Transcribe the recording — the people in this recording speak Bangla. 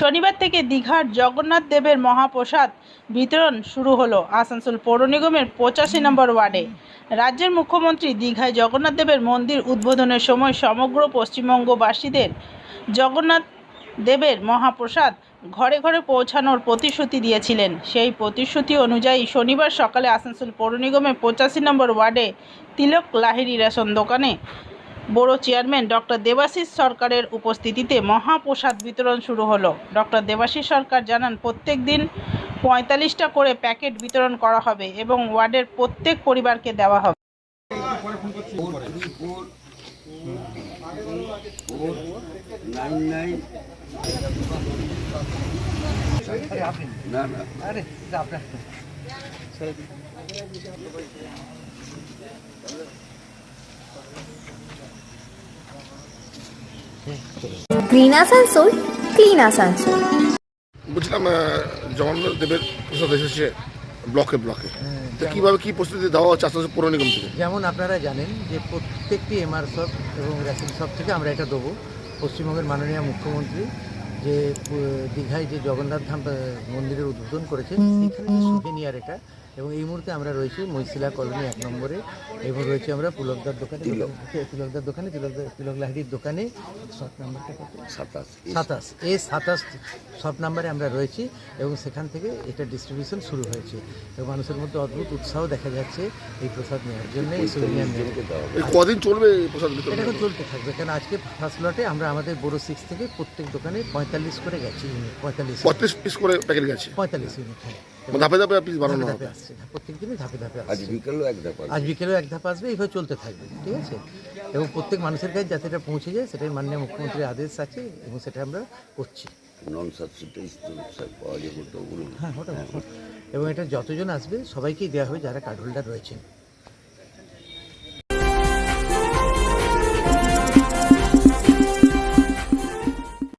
শনিবার থেকে দীঘার জগন্নাথ দেবের মহাপ্রসাদ বিতরণ শুরু হলো আসানসোল পৌর নিগমের পঁচাশি নম্বর ওয়ার্ডে। রাজ্যের মুখ্যমন্ত্রী দীঘায় জগন্নাথ দেবের মন্দির উদ্বোধনের সময় সমগ্র পশ্চিমবঙ্গবাসীদের জগন্নাথ দেবের মহাপ্রসাদ ঘরে ঘরে পৌঁছানোর প্রতিশ্রুতি দিয়েছিলেন। সেই প্রতিশ্রুতি অনুযায়ী শনিবার সকালে আসানসোল পৌর নিগমের পঁচাশি নম্বর ওয়ার্ডে তিলক লাহিড়ি রেশন দোকানে বড় চেয়ারম্যান ডক্টর দেবাশিস সরকারের উপস্থিতিতে মহাপ্রসাদ বিতরণ শুরু হলো। ডক্টর দেবাশিস সরকার জানান, প্রত্যেক দিন পঁয়তাল্লিশটা করে প্যাকেট বিতরণ করা হবে এবং ওয়ার্ডের প্রত্যেক পরিবারকে দেওয়া হবে। না না আরে আপনার গ্রিন আসানসোল ক্লিন আসানসোল বলছিলাম জগন্নাথ দেবের প্রসাদ এসেছে ব্লকে ব্লকে। তো কীভাবে কি প্রস্তুতি দেওয়া হচ্ছে আস্তে আস্তে পৌর নিগম থেকে? যেমন আপনারা জানেন যে প্রত্যেকটি এমআর শপ এবং রেশন শপ থেকে আমরা এটা দেবো। পশ্চিমবঙ্গের মাননীয় মুখ্যমন্ত্রী যে দীঘায় যে জগন্নাথ ধাম মন্দিরের উদ্বোধন করেছে সেখানে যে সুভেনিয়ার এটা এবং এই মুহূর্তে আমরা রয়েছি মহিশিলা কলোনি এক নম্বরে এবং রয়েছে আমরা পুলকদার দোকানে। তিলকদার দোকানে তিলক লাহিড়ির দোকানে। শপ নাম্বারটা কত? সাতাশ। সাতাশ। এই সাতাশ সব নাম্বারে আমরা রয়েছি এবং সেখান থেকে এটা ডিস্ট্রিবিউশন শুরু হয়েছে। এবং মানুষের মধ্যে অদ্ভুত উৎসাহ দেখা যাচ্ছে এই প্রসাদ নেওয়ার জন্য এই এই কদিন চলবে এটা এখন চলতে থাকবে কারণ আজকে ফার্স্ট লটে আমরা আমাদের বড় সিক্স থেকে প্রত্যেক দোকানে পঁয়তাল্লিশ করে গেছি ইউনিট পঁয়তাল্লিশ পিস করে প্যাকেট গেছে? পঁয়তাল্লিশ ইউনিট হ্যাঁ। ধাপে ধাপে পিস বানানো হবে। প্রত্যেকদিনই ধাপে ধাপে আজ বিকেলও এক ধাপ আজ বিকেলেও এক ধাপ আসবে এইভাবে চলতে থাকবে ঠিক আছে? এবং প্রত্যেক মানুষের কাছে যাতে এটা পৌঁছে যায় সেটাই মাননীয় মুখ্যমন্ত্রীর আদেশ আছে এবং সেটা আমরা করছি। নন সাবসিডাইজ পাওয়া যাবে তো হ্যাঁ ওটা এবং এটা যতজন আসবে সবাইকেই দেওয়া হবে যারা কার্ড হোল্ডার রয়েছেন।